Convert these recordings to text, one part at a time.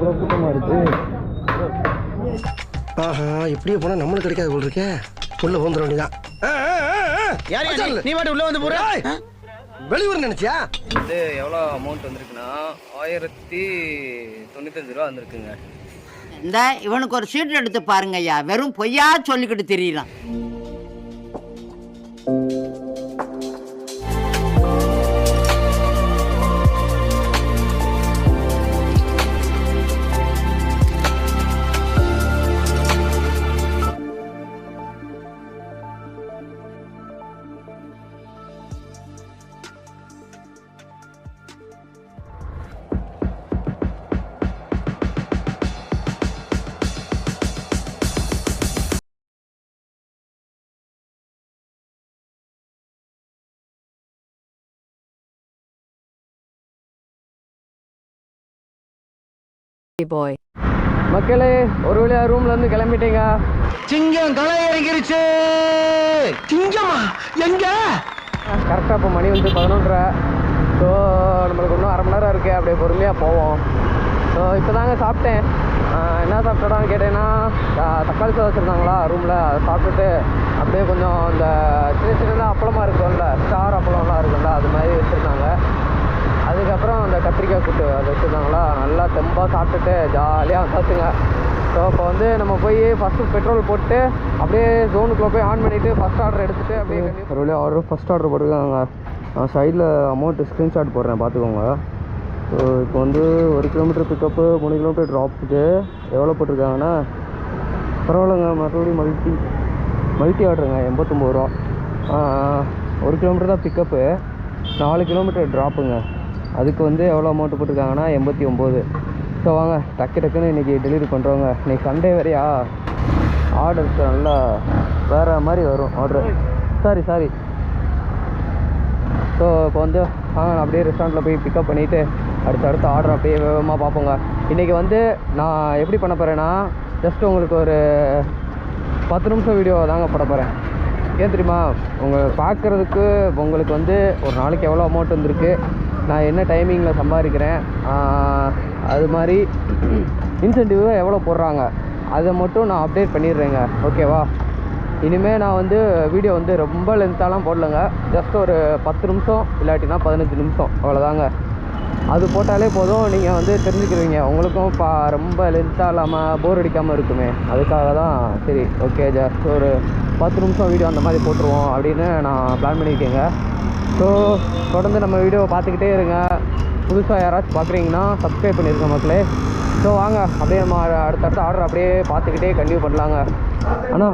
கூட்டமாக இருக்கு ஆஹா இப்படியே போனால் நம்மளுக்கு கிடைக்காது போல் இருக்கே. உள்ள வந்துட வேண்டியதான் யார் நீ? பாட்டு உள்ள வந்து போற? வெளியூர் நினைச்சியா? வந்து எவ்வளோ அமௌண்ட் வந்திருக்குன்னா ஆயிரத்தி தொண்ணூத்தஞ்சு ரூபா வந்திருக்குங்க. இந்த இவனுக்கு ஒரு சீட் எடுத்து பாருங்க ஐயா வெறும் பொய்யா சொல்லிக்கிட்டு தெரியலாம் boy. மக்களே ஒரு வழியா ரூம்ல இருந்து கிளம்பிட்டீங்க. சிங்கம் களை இறங்கிருச்சு சிங்கமா எங்க கரெக்டாக இப்போ மணி வந்து பதினொன்றரை. ஸோ நம்மளுக்கு இன்னும் அரை மணி நேரம் இருக்குது அப்படியே பொறுமையாக போவோம். ஸோ இப்போ தாங்க சாப்பிட்டேன் என்ன சாப்பிட்டோன்னு கேட்டேன்னா தக்காளி சாதம் வச்சுருந்தாங்களா ரூமில் அதை சாப்பிட்டுட்டு அப்படியே கொஞ்சம் இந்த சின்ன சின்னதாக அப்பளமாக இருக்கும்ல ஸ்டார் அப்பளம்லாம் இருக்கும்ல அது மாதிரி வச்சுருந்தாங்க. அதுக்கப்புறம் அந்த கத்திரிக்காய் கூட்டு அதை வச்சுருந்தாங்களா? நல்லா தெம்பாக சாப்பிட்டுட்டு ஜாலியாக வந்தாச்சுங்க. ஸோ அப்போ வந்து நம்ம போய் ஃபஸ்ட்டு பெட்ரோல் போட்டு அப்படியே ஜோனுக்குள்ளே போய் ஆன் பண்ணிவிட்டு ஃபஸ்ட் ஆர்டர் எடுத்துகிட்டு அப்படியே ஒரு வழியாக ஆர்டர் ஃபஸ்ட் ஆர்டர் போட்டுருக்காங்க. நான் சைடில் அமௌண்ட்டு ஸ்க்ரீன்ஷாட் போடுறேன் பார்த்துக்கோங்க. ஸோ இப்போ வந்து ஒரு கிலோமீட்டர் பிக்கப்பு மூணு கிலோமீட்டர் ட்ராப்புக்கு எவ்வளோ போட்டிருக்காங்கன்னா பரவாயில்லைங்க மறுபடியும் மல்டி மல்டி ஆர்டருங்க எண்பத்தொம்பது ரூபா. ஒரு கிலோமீட்டர் தான் பிக்கப்பு நாலு கிலோமீட்டர் ட்ராப்புங்க அதுக்கு வந்து எவ்வளோ அமௌண்ட் போட்டிருக்காங்கன்னா எண்பத்தி ஒம்பது ஸோ வாங்க டக்கு டக்குன்னு இன்றைக்கி டெலிவரி பண்ணுறவங்க இன்னைக்கு சண்டே வரையா? ஆர்டர்ஸ் நல்லா வேறு மாதிரி வரும் ஆர்டர் சாரி சாரி ஸோ இப்போ வந்து வாங்க நான் அப்படியே ரெஸ்டாரண்ட்டில் போய் பிக்கப் பண்ணிவிட்டு அடுத்த அடுத்த ஆர்டர் அப்படியே வேகமாக பார்ப்போங்க. இன்றைக்கி வந்து நான் எப்படி பண்ண போகிறேன்னா ஜஸ்ட் உங்களுக்கு ஒரு பத்து நிமிஷம் வீடியோ தாங்க போட போகிறேன் ஏன் தெரியுமா? உங்கள் பார்க்குறதுக்கு உங்களுக்கு வந்து ஒரு நாளைக்கு எவ்வளோ அமௌண்ட் வந்திருக்கு? நான் என்ன டைமிங்கில் சம்பாதிக்கிறேன்? அது மாதிரி இன்சென்டிவ் எவ்வளோ போடுறாங்க? அதை மட்டும் நான் அப்டேட் பண்ணிடுறேங்க. ஓகேவா இனிமேல் நான் வந்து வீடியோ வந்து ரொம்ப லென்த்தாலாம் போடலங்க. ஜஸ்ட் ஒரு பத்து நிமிஷம் இல்லாட்டினா பதினஞ்சு நிமிஷம். அவ்வளோதாங்க அது போட்டாலே போதும். நீங்கள் வந்து தெரிஞ்சுக்கிருவீங்க. உங்களுக்கும் பா ரொம்ப லென்த்தாக இல்லாமல் போர் அடிக்காமல் இருக்குமே. அதுக்காக தான் சரி ஓகே ஜஸ்ட் ஒரு பத்து நிமிஷம் வீடியோ அந்த மாதிரி போட்டுருவோம் அப்படின்னு நான் பிளான் பண்ணியிருக்கேங்க. ஸோ தொடர்ந்து நம்ம வீடியோவை பார்த்துக்கிட்டே இருங்க. புதுசாக யாராச்சும் பார்க்குறீங்கன்னா சப்ஸ்கிரைப் பண்ணியிருக்க மக்களே. ஸோ வாங்க. அப்படியே நம்ம அடுத்தடுத்த ஆர்டர் அப்படியே பார்த்துக்கிட்டே கண்டினியூ பண்ணலாங்க. அண்ணா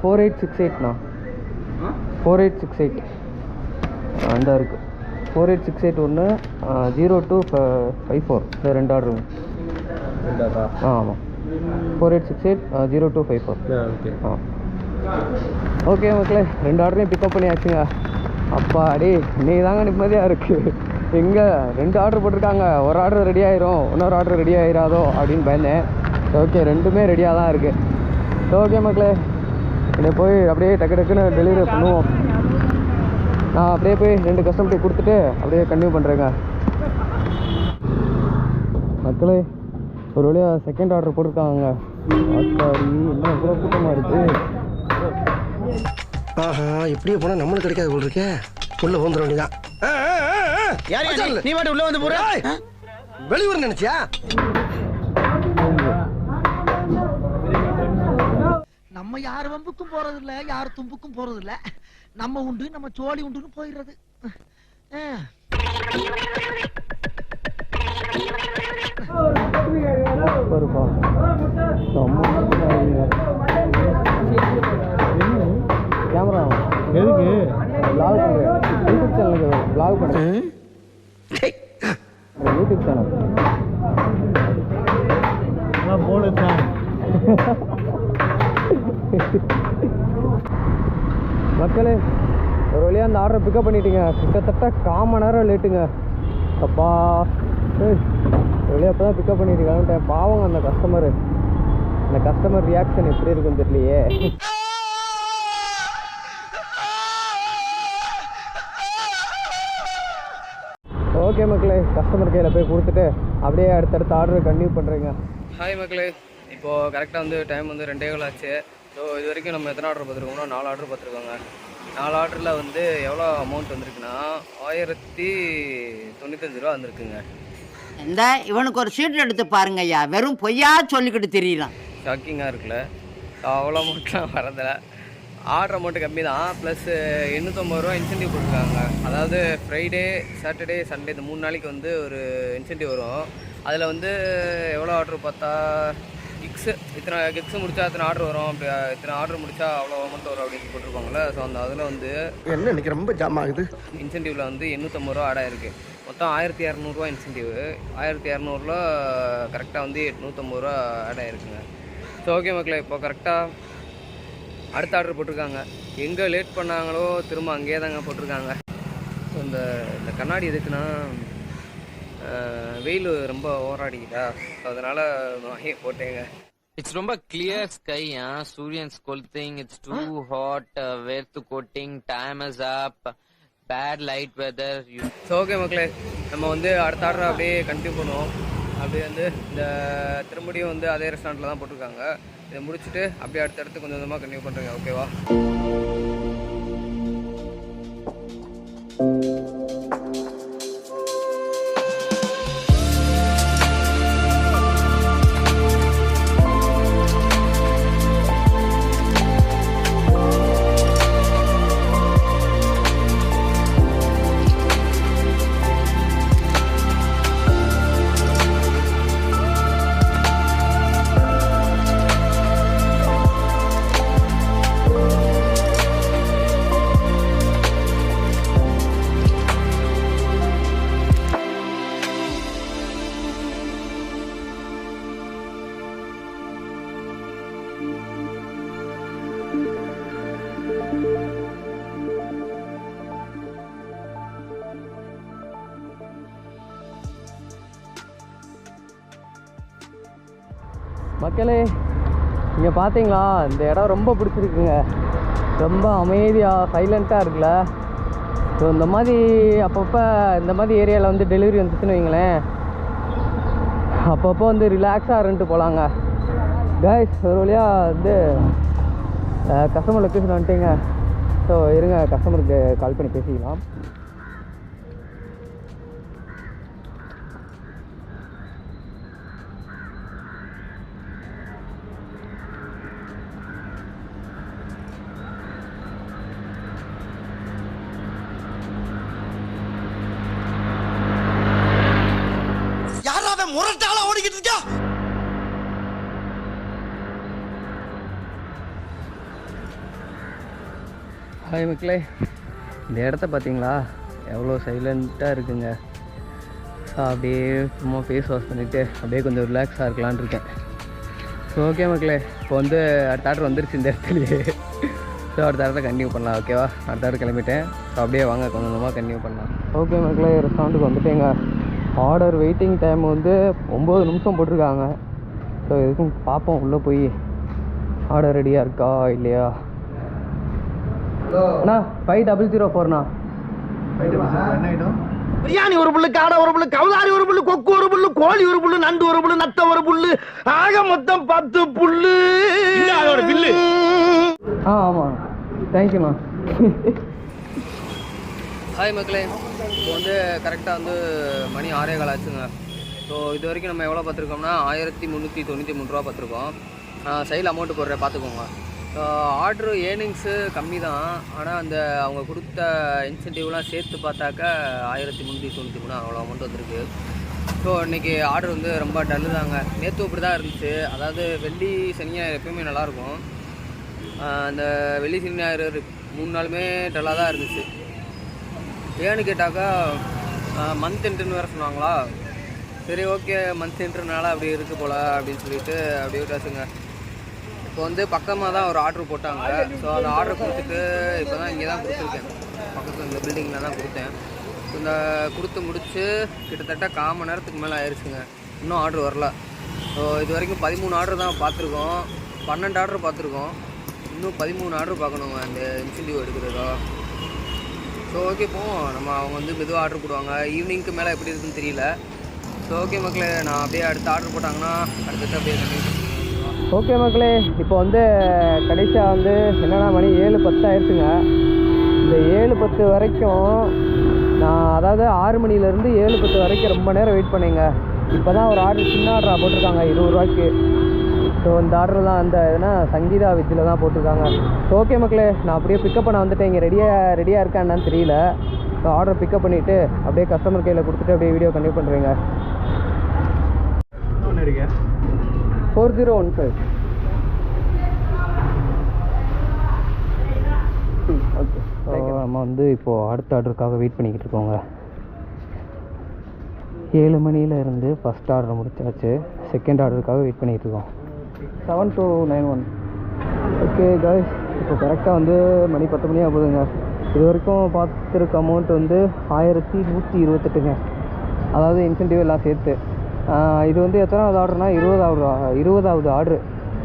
ஃபோர் எயிட் சிக்ஸ் எயிட்ண்ணா ஃபோர் எயிட் சிக்ஸ் எயிட் அந்த இருக்குது ஃபோர் எயிட் சிக்ஸ் எயிட் ஒன்று ஜீரோ டூ ஃபைவ் ஃபோர் இந்த ரெண்டு ஆர்டருங்க ஆ ஆமாம் four eight six eight zero two five four ஆ ஓகே மக்களே ரெண்டு ஆர்டரையும் பிக்கப் பண்ணியாச்சுங்க. அப்பாடி அடே இன்னைக்கு தாங்க நிம்மதியாக இருக்குது எங்கே ரெண்டு ஆர்டர் போட்டிருக்காங்க. ஒரு ஆர்டர் ரெடி ஆயிரும். இன்னொரு ஆர்டர் ரெடி ஆயிராதோ அப்படின்னு பயந்தேன். ஓகே ரெண்டுமே ரெடியாக தான் இருக்குது ஓகே மக்களே என்னை போய் அப்படியே டக்கு டக்குன்னு டெலிவரி பண்ணுவோம். நான் அப்படியே போய் ரெண்டு கஸ்டமர்கிட்ட கொடுத்துட்டு அப்படியே கன்டினியூ பண்ணுறேங்க மக்களே ஒரு வழியாக செகண்ட் ஆர்டர் போட்டிருக்காங்க. ஆத்தாடி என்ன இவ்வளோ கூட்டமாக இருக்குது ஆஹா இப்படியே போனால் நம்மளுக்கு கிடைக்காது போல் இருக்கே. உள்ள வந்துட வேண்டியதான் யார் நீ? பாட்டு உள்ள வந்து போற. வெளியூர் நினைச்சியா? நம்ம யார் வம்புக்கும் போறது இல்ல யார் தும்புக்கும் போறது இல்ல நம்ம உண்டு நம்ம சோழி உண்டுன்னு போயிடுறது. அஹ். கேமரா எதுக்கு? vlog பண்ணுறேன் யூடியூப் சேனலுக்கு vlog பண்ணுறேன் யூடியூப் சேனல் மக்களே ஒரு வழியாக அந்த ஆர்டரை பிக்கப் பண்ணிட்டீங்க. கிட்டத்தட்ட கால் மணி நேரம் லேட்டுங்க அப்பா. ஒரு வழியாக அப்போ தான் பிக்கப் பண்ணிட்டு பாவங்க அந்த கஸ்டமரு அந்த கஸ்டமர் ரியாக்ஷன் எப்படி இருக்குன்னு தெரியலையே. ஓகே மக்களே. கஸ்டமர் கையில் போய் கொடுத்துட்டு அப்படியே அடுத்தடுத்த ஆர்டர் கண்டினியூ பண்ணுறீங்க ஹாய் மக்களே. இப்போது கரெக்டாக வந்து டைம் வந்து ரெண்டே கால் ஆச்சு. ஸோ இது வரைக்கும் நம்ம எத்தனை ஆர்டர் பார்த்துருக்கோம்னா நாலு ஆர்டர் பார்த்துருக்கோங்க. நாலு ஆர்டரில் வந்து எவ்வளோ அமௌண்ட் வந்திருக்குன்னா ஆயிரத்தி தொண்ணூத்தஞ்சு ரூபா வந்திருக்குங்க. இந்த இவனுக்கு ஒரு சீட் எடுத்து பாருங்க ஐயா. வெறும் பொய்யா சொல்லிக்கிட்டு தெரியலாம். ஷாக்கிங்காக இருக்குல்ல. அவ்வளோ அமௌண்ட்லாம் வரதில்ல. ஆர்டர் அமௌண்ட்டு கம்மி தான் ப்ளஸ் எண்ணூற்றம்பது ரூபா இன்சென்டிவ் கொடுத்துருக்காங்க அதாவது ஃப்ரைடே சாட்டர்டே சண்டே இந்த மூணு நாளைக்கு வந்து ஒரு இன்சென்டிவ் வரும். அதில் வந்து எவ்வளோ ஆர்டர் பார்த்தா கிக்ஸு இத்தனை கிக்ஸ் முடிச்சா இத்தனை ஆர்டர் வரும். அப்படி இத்தனை ஆர்டர் முடிச்சா அவ்வளோ அமௌண்ட் வரும் அப்படின்னு போட்டிருப்பாங்கல்ல. ஸோ அந்த அதில் வந்து என்ன இன்னைக்கு ரொம்ப ஜாம் ஆகுது? இன்சென்டிவ்ல வந்து எண்ணூற்றம்பது ரூபா ஆட் ஆயிருக்கு. மொத்தம் ஆயிரத்தி இரநூறுவா இன்சென்டிவ் ஆயிரத்தி இரநூறுல கரெக்டாக வந்து எட்நூற்றம்பது ரூபா ஆட் ஆயிருக்குங்க. ஸோ ஓகே மக்களே இப்போ கரெக்டாக அடுத்த ஆர்டர் போட்டிருக்காங்க. எங்கே லேட் பண்ணாங்களோ திரும்ப அங்கேயே தாங்க போட்டிருக்காங்க. ஸோ இந்த இந்த கண்ணாடி எதுக்குன்னா வெயில் ரொம்ப ஓராடிக்கிட்டா ஸோ அதனால் வாங்கி போட்டேங்க. It's ரொம்ப huh? Suryan's colting, it's too hot, uh, வேர்த்து coating is up, bad light weather. You so okay மக்களே நம்ம வந்து அடுத்த ஆர்டர் அப்படியே கண்டினியூ பண்ணுவோம். அப்படியே வந்து இந்த திரும்படியும் வந்து அதே ரெஸ்டாரண்ட்டில் தான் போட்டிருக்காங்க. இதை முடிச்சுட்டு அப்படியே அடுத்தடுத்து கொஞ்சம் கொஞ்சமாக கண்டினியூ பண்ணுறேங்க ஓகேவா மக்களே பார்த்தீங்களா இந்த இடம் ரொம்ப பிடிச்சிருக்குங்க. ரொம்ப அமைதியாக சைலண்ட்டாக இருக்குல்ல? ஸோ இந்த மாதிரி அப்பப்போ இந்த மாதிரி ஏரியாவில் வந்து டெலிவரி வந்துச்சுன்னு வைங்களேன். அப்பப்போ வந்து ரிலாக்ஸாக இருந்துட்டு போகலாங்க கைஸ் ஒரு வழியாக வந்து கஸ்டமர் லொக்கேஷன் வந்துட்டீங்க. ஸோ இருங்க கஸ்டமருக்கு கால் பண்ணி பேசிக்கலாம். முரட்டாளா ஓடிக்கிட்டு இருக்கா ஹாய் மக்களே. இந்த இடத்த பார்த்தீங்களா? எவ்வளோ சைலண்ட்டாக இருக்குங்க. ஸோ அப்படியே சும்மா ஃபேஸ் வாஷ் பண்ணிவிட்டு அப்படியே கொஞ்சம் ரிலாக்ஸாக இருக்கலான் இருக்கேன். ஸோ ஓகே மக்களே. இப்போ வந்து அடுத்த ஆர்டர் வந்துருச்சு இந்த இடத்துலையே. ஸோ அடுத்த ஆர்டர் கண்டினியூ பண்ணலாம் ஓகேவா அடுத்த ஆர்டர் கிளம்பிட்டேன். ஸோ அப்படியே வாங்க கொஞ்சம் கொஞ்சமாக கண்டினியூ பண்ணலாம். ஓகே மக்களே ரெஸ்டாரண்ட்டுக்கு வந்துட்டேங்க. ஆர்டர் வெயிட்டிங் டைம் வந்து ஒம்பது நிமிஷம் போட்டிருக்காங்க. ஸோ எதுக்கும் பார்ப்போம் உள்ளே போய் ஆர்டர் ரெடியாக இருக்கா இல்லையா? அண்ணா ஃபைவ் டபுள் ஜீரோ ஃபோர்ண்ணா பிரியாணி ஒரு புல்லு காடை ஒரு புல்லு கவுதாரி ஒரு புல்லு கொக்கு ஒரு புல்லு கோழி ஒரு புல்லு நண்டு ஒரு புல்லு நத்த ஒரு புல்லு ஆக மொத்தம் பத்து புல்லு. அதோட பில்லு ஆ ஆமாம் தேங்க்யூண்ணா ஹாய் மக்களே இப்போ வந்து கரெக்டாக வந்து மணி ஆறே கால் ஆச்சுங்க. ஸோ இது வரைக்கும் நம்ம எவ்வளோ பார்த்துருக்கோம்னா ஆயிரத்தி முந்நூற்றி தொண்ணூற்றி மூணு ரூபா பார்த்துருக்கோம். சைடில் அமௌண்ட்டு போடுறேன் பார்த்துக்கோங்க. ஸோ ஆர்டரு ஏர்னிங்ஸு கம்மி தான் ஆனால் அந்த அவங்க கொடுத்த இன்சென்டிவ்லாம் சேர்த்து பார்த்தாக்கா ஆயிரத்தி முந்நூற்றி தொண்ணூற்றி மூணு அவ்வளோ அமௌண்ட் வந்திருக்கு. ஸோ இன்றைக்கி ஆர்டர் வந்து ரொம்ப டல்லு தாங்க. நேற்று இப்படி தான் இருந்துச்சு. அதாவது வெள்ளி சனியாக எப்பயுமே நல்லாயிருக்கும். அந்த வெள்ளி சனி ஞாயிறு மூணு நாளுமே டல்லாக தான் இருந்துச்சு. ஏன்னு கேட்டாக்கா மந்த் இன்டர்ன்னு வேறு சொன்னாங்களா? சரி ஓகே மந்த் இன்டர்னால அப்படி இருக்கு போல அப்படின்னு சொல்லிட்டு அப்படியே விட்டாச்சுங்க. இப்போ வந்து பக்கமாக தான் ஒரு ஆர்டர் போட்டாங்க. ஸோ அந்த ஆர்டர் கொடுத்துட்டு இப்போ தான் இங்கே தான் கொடுத்துருக்கேன். பக்கத்தில் இந்த பில்டிங்கில் தான் கொடுத்தேன். இந்த கொடுத்து முடித்து கிட்டத்தட்ட கால் மணி நேரத்துக்கு மேலே ஆயிடுச்சுங்க இன்னும் ஆர்டர் வரல. ஸோ இது வரைக்கும் பதிமூணு ஆர்டர் தான் பார்த்துருக்கோம். பன்னெண்டு ஆர்டர் பார்த்துருக்கோம். இன்னும் பதிமூணு ஆர்டர் பார்க்கணுங்க. அந்த இன்சென்டிவ் எடுக்கிறதோ ஸோ ஓகே போவோம் நம்ம அவங்க வந்து மெதுவாக ஆர்டர் போடுவாங்க. ஈவினிங்க்கு மேலே எப்படி இருக்குன்னு தெரியல. ஸோ ஓகே மக்களே நான் அப்படியே அடுத்து ஆர்டர் போட்டாங்கன்னா அடுத்தது அப்படியே ஓகே மக்களே இப்போ வந்து கடைசியாக வந்து என்னென்னா மணி? ஏழு பத்து ஆயிடுச்சுங்க. இந்த ஏழு பத்து வரைக்கும் நான் அதாவது ஆறு மணிலேருந்து ஏழு பத்து வரைக்கும் ரொம்ப நேரம் வெயிட் பண்ணேங்க. இப்போ தான் ஒரு ஆர்டர் சின்ன ஆர்டராக போட்டிருக்காங்க இருபது ரூபாய்க்கு. ஸோ இந்த ஆர்டர் தான் அந்த எதுனா சங்கீதா வித்தில் தான் போட்டிருக்காங்க. ஸோ ஓகே மக்களே நான் அப்படியே பிக்கப் பண்ண வந்துட்டேன். இங்கே ரெடியாக ரெடியாக இருக்கா என்னன்னு தெரியல. ஸோ ஆர்டர் பிக்கப் பண்ணிவிட்டு அப்படியே கஸ்டமர் கையில் கொடுத்துட்டு அப்படியே வீடியோ கண்டினியூ பண்ணுறீங்க four zero one five okay நம்ம வந்து இப்போது அடுத்த ஆர்டருக்காக வெயிட் பண்ணிக்கிட்டு இருக்கோங்க. ஏழு மணியில இருந்து ஃபஸ்ட் ஆர்டர் முடிச்சாச்சு. செகண்ட் ஆர்டருக்காக வெயிட் பண்ணிகிட்டு இருக்கோம். Seven two nine one okay guys இப்போ கரெக்டாக வந்து மணி பத்து மணி ஆகுதுங்க. இது வரைக்கும் பார்த்துருக்க அமௌண்ட் வந்து ஆயிரத்தி நூற்றி இருபத்தெட்டுங்க. அதாவது இன்சென்டிவ் எல்லாம் சேர்த்து. இது வந்து எத்தனாவது ஆர்டர்னா இருபதாவது இருபதாவது ஆர்டரு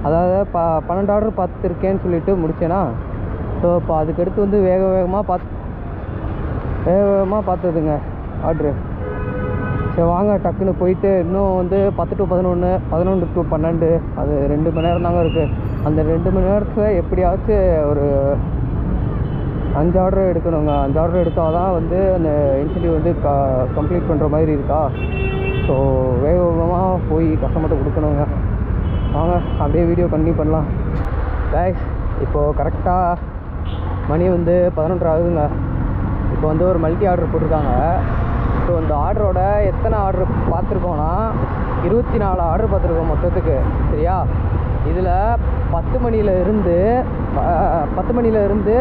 அதாவது ப பன்னெண்டு ஆர்டர் பார்த்துருக்கேன்னு சொல்லிட்டு முடித்தேன்னா ஸோ இப்போ அதுக்கடுத்து வந்து வேக வேகமாக பார்த்து வேக வேகமாக பார்த்ததுங்க ஆர்டரு சரி வாங்க டக்குன்னு போயிட்டு இன்னும் வந்து பத்து டு பதினொன்று பதினொன்று டு பன்னெண்டு அது ரெண்டு மணி நேரம் தாங்க இருக்குது அந்த ரெண்டு மணி நேரத்தில் எப்படியாச்சும் ஒரு அஞ்சு ஆர்டர் எடுக்கணுங்க. அஞ்சு ஆர்டர் எடுத்தால் தான் வந்து அந்த இன்சென்டிவ் வந்து க கம்ப்ளீட் பண்ணுற மாதிரி இருக்கா? ஸோ வேக வேகமாக போய் கஸ்டமர்கிட்ட கொடுக்கணுங்க. வாங்க அப்படியே வீடியோ கண்டினியூ பண்ணலாம். கைஸ் இப்போது கரெக்டாக மணி வந்து பதினொன்றரை ஆகுதுங்க. இப்போ வந்து ஒரு மல்டி ஆர்டர் போட்டிருக்காங்க. ஸோ இந்த ஆர்டரோட எத்தனை ஆர்டர் பார்த்துருக்கோன்னா இருபத்தி நாலு ஆர்டர் பார்த்துருக்கோம் மொத்தத்துக்கு சரியா? இதில் பத்து மணியில இருந்து பத்து மணியில இருந்து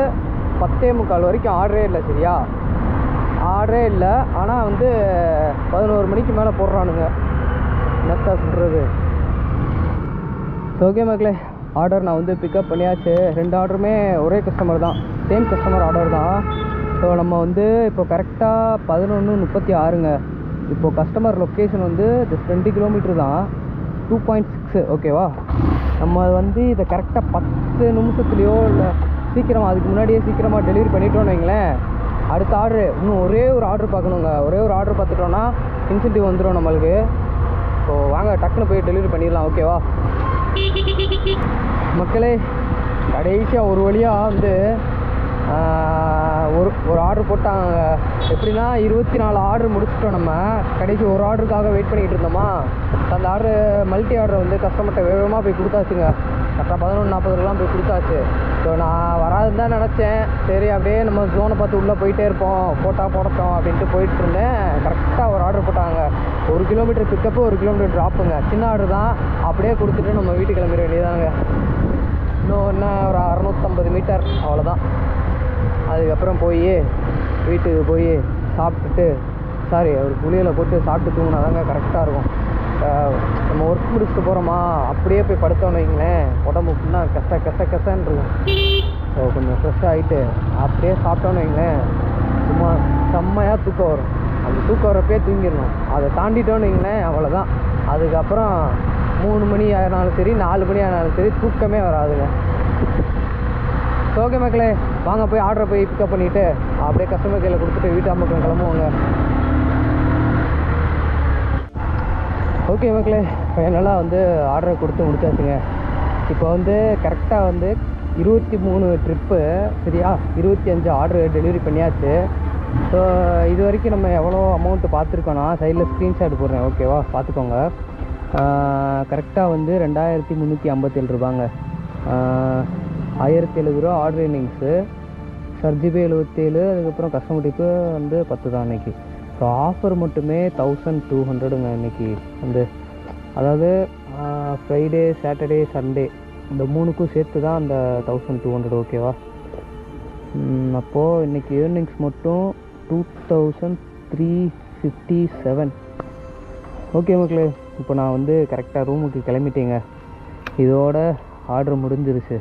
பத்தே முக்கால் வரைக்கும் ஆர்டரே இல்லை சரியா? ஆர்டரே இல்லை ஆனால் வந்து பதினோரு மணிக்கு மேலே போடுறானுங்க. என்னத்த சொல்கிறது ஓகே மக்களே ஆர்டர் நான் வந்து பிக்கப் பண்ணியாச்சு. ரெண்டு ஆர்டருமே ஒரே கஸ்டமர் தான். சேம் கஸ்டமர் ஆர்டர் தான். ஸோ நம்ம வந்து இப்போ கரெக்டாக பதினொன்று முப்பத்தி ஆறுங்க. இப்போது கஸ்டமர் லொக்கேஷன் வந்து ஜஸ்ட் டுவெண்ட்டி கிலோமீட்டர் தான். டூ பாயிண்ட் சிக்ஸு ஓகேவா நம்ம வந்து இதை கரெக்டாக பத்து நிமிஷத்துலையோ இல்லை சீக்கிரமாக அதுக்கு முன்னாடியே சீக்கிரமாக டெலிவரி பண்ணிட்டோன்னு வைங்களேன். அடுத்த ஆர்டரு இன்னும் ஒரே ஒரு ஆர்டர் பார்க்கணுங்க. ஒரே ஒரு ஆர்டர் பார்த்துட்டோன்னா இன்சென்டிவ் வந்துடும் நம்மளுக்கு. ஸோ வாங்க டக்குன்னு போய் டெலிவரி பண்ணிடலாம் ஓகேவா மக்களே கடைசியாக ஒரு வழியாக வந்து ஒரு ஒரு ஆர்டர் போட்டாங்க. எப்படின்னா இருபத்தி நாலு ஆர்டர் முடிச்சிட்டோம் நம்ம. கடைசி ஒரு ஆர்டருக்காக வெயிட் பண்ணிகிட்டு இருந்தோமா? அந்த ஆர்டர் மல்டி ஆர்டர் வந்து கஸ்டமர்கிட்ட வேகமாக போய் கொடுத்தாச்சுங்க. கரெக்டாக பதினொன்று நாற்பதுலாம் போய் கொடுத்தாச்சு. ஸோ நான் வராதுன்னு தான் நினச்சேன். சரி அப்படியே நம்ம ஜோனை பார்த்து உள்ளே போயிட்டே இருப்போம். போட்டால் போடட்டும் அப்படின்ட்டு போயிட்டு இருந்தேன். கரெக்டாக ஒரு ஆர்டர் போட்டாங்க. ஒரு கிலோமீட்டர் பிக்கப்பு ஒரு கிலோமீட்டர் ட்ராப்புங்க சின்ன ஆர்டர் தான். அப்படியே கொடுத்துட்டு நம்ம வீட்டுக்கு கிளம்பிட வேண்டியதாங்க இன்னும் என்ன ஒரு அறநூற்றம்பது மீட்டர் அவ்வளோதான் அதுக்கப்புறம் போய் வீட்டுக்கு போய் சாப்பிட்டுட்டு சாரி ஒரு குளியில் போட்டு சாப்பிட்டு தூங்கினா தாங்க கரெக்டாக இருக்கும். நம்ம ஒர்க் முடிச்சுட்டு போகிறோமா அப்படியே போய் படுத்தோன்னு வைங்களேன். உடம்பு ஃபுல்லாக கச கச கசன்னு இருக்கும். ஸோ கொஞ்சம் ஃப்ரெஷ் ஆகிட்டு அப்படியே சாப்பிட்டோன்னு வைங்களேன். சும்மா செம்மையாக தூக்கம் வரும். அந்த தூக்கம் வரப்பே தூங்கிடணும். அதை தாண்டிட்டோன்னு வைங்களேன் அவ்வளோதான் அதுக்கப்புறம் மூணு மணி ஆனாலும் சரி நாலு மணி ஆனாலும் சரி தூக்கமே வராதுங்க. ஓகே மக்களே வாங்க போய் ஆர்டரை போய் பிக்கப் பண்ணிவிட்டு அப்படியே கஸ்டமர் கையில் கொடுத்துட்டு வீட்டு அம்மக்கம் கிளம்புவாங்க. ஓகே மக்களே ஃபைனலாக வந்து ஆர்டரை கொடுத்து முடிச்சாச்சுங்க. இப்போ வந்து கரெக்டாக வந்து இருபத்தி மூணு ட்ரிப்பு சரியா? இருபத்தி அஞ்சு ஆர்டர் டெலிவரி பண்ணியாச்சு. ஸோ இது வரைக்கும் நம்ம எவ்வளோ அமௌண்ட்டு பார்த்துருக்கோன்னா சைடில் ஸ்க்ரீன்ஷாட் போடுறேன் ஓகேவா பார்த்துக்கோங்க. கரெக்டாக வந்து ரெண்டாயிரத்தி முந்நூற்றி ஐம்பத்தேழு ரூபாங்க. ஆயிரத்தி எழுபது ரூபா ஆர்டர் இன்னிங்ஸு சர்ஜிபே எழுபத்தேழு அதுக்கப்புறம் கஸ்டமர் டிப்பு வந்து பத்து தான் இன்றைக்கி ஸோ ஆஃபர் மட்டுமே தௌசண்ட் டூ ஹண்ட்ரடுங்க இன்னைக்கு வந்து. அதாவது ஃப்ரைடே சாட்டர்டே சண்டே இந்த மூணுக்கும் சேர்த்து தான் அந்த தௌசண்ட் டூ ஹண்ட்ரட் ஓகேவா அப்போது இன்னைக்கு ஏர்னிங்ஸ் மட்டும் two thousand three fifty seven okay மக்களே இப்போ நான் வந்து கரெக்டாக ரூமுக்கு கிளம்பிட்டேங்க. இதோட ஆர்டர் முடிஞ்சிருச்சு.